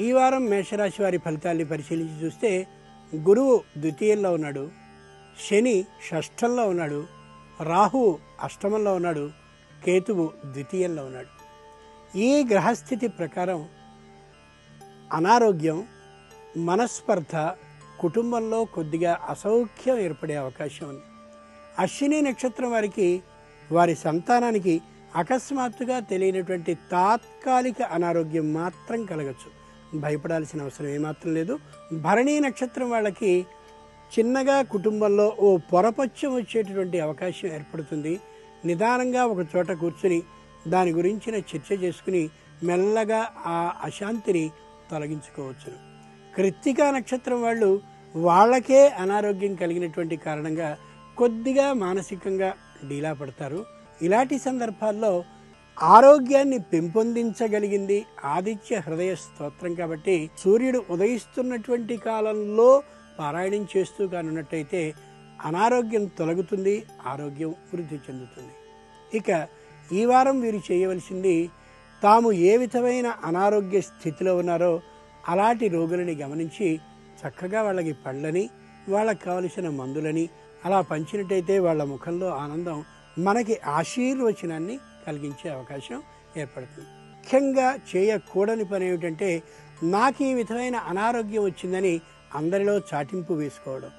ఈ వారం మేషరాశి వారి ఫలితాల్ని పరిశీలించి చూస్తే గురువు ద్వితీయంలో ఉన్నాడు శని షష్ఠంలో ఉన్నాడు రాహువు అష్టమంలో ఉన్నాడు కేతువు ద్వితీయంలో ఉన్నాడు. ఈ గ్రహస్థితి ప్రకారం అనారోగ్యం మనస్పర్ధ కుటుంబంలో కొద్దిగా అసౌఖ్యం ఏర్పడే అవకాశం ఉంది. అశ్విని నక్షత్రం వారికి వారి సంతానానికి అకస్మాత్తుగా తెలియనటువంటి తాత్కాలిక అనారోగ్యం మాత్రం కలగచ్చు. భయపడాల్సిన అవసరం ఏమాత్రం లేదు. భరణీ నక్షత్రం వాళ్ళకి చిన్నగా కుటుంబంలో ఓ పొరపచ్చం వచ్చేటటువంటి అవకాశం ఏర్పడుతుంది. నిదానంగా ఒక చోట కూర్చుని దాని గురించిన చర్చ చేసుకుని మెల్లగా ఆ అశాంతిని తొలగించుకోవచ్చును. కృత్తికా నక్షత్రం వాళ్ళు వాళ్ళకే అనారోగ్యం కలిగినటువంటి కారణంగా కొద్దిగా మానసికంగా డీలా పడతారు. ఇలాంటి సందర్భాల్లో ఆరోగ్యాన్ని పెంపొందించగలిగింది ఆదిత్య హృదయ స్తోత్రం కాబట్టి సూర్యుడు ఉదయిస్తున్నటువంటి కాలంలో పారాయణం చేస్తూ కానున్నట్టయితే అనారోగ్యం తొలగుతుంది ఆరోగ్యం వృద్ధి చెందుతుంది. ఇక ఈ వారం వీరు చేయవలసింది తాము ఏ విధమైన అనారోగ్య స్థితిలో ఉన్నారో అలాంటి రోగులని గమనించి చక్కగా వాళ్ళకి పళ్ళని వాళ్ళకి కావలసిన మందులని అలా పంచినట్టయితే వాళ్ళ ముఖంలో ఆనందం మనకి ఆశీర్వచనాన్ని కలిగించే అవకాశం ఏర్పడుతుంది. ముఖ్యంగా చేయకూడని పని ఏమిటంటే నాకు ఈ విధమైన అనారోగ్యం వచ్చిందని అందరిలో చాటింపు వేసుకోవడం.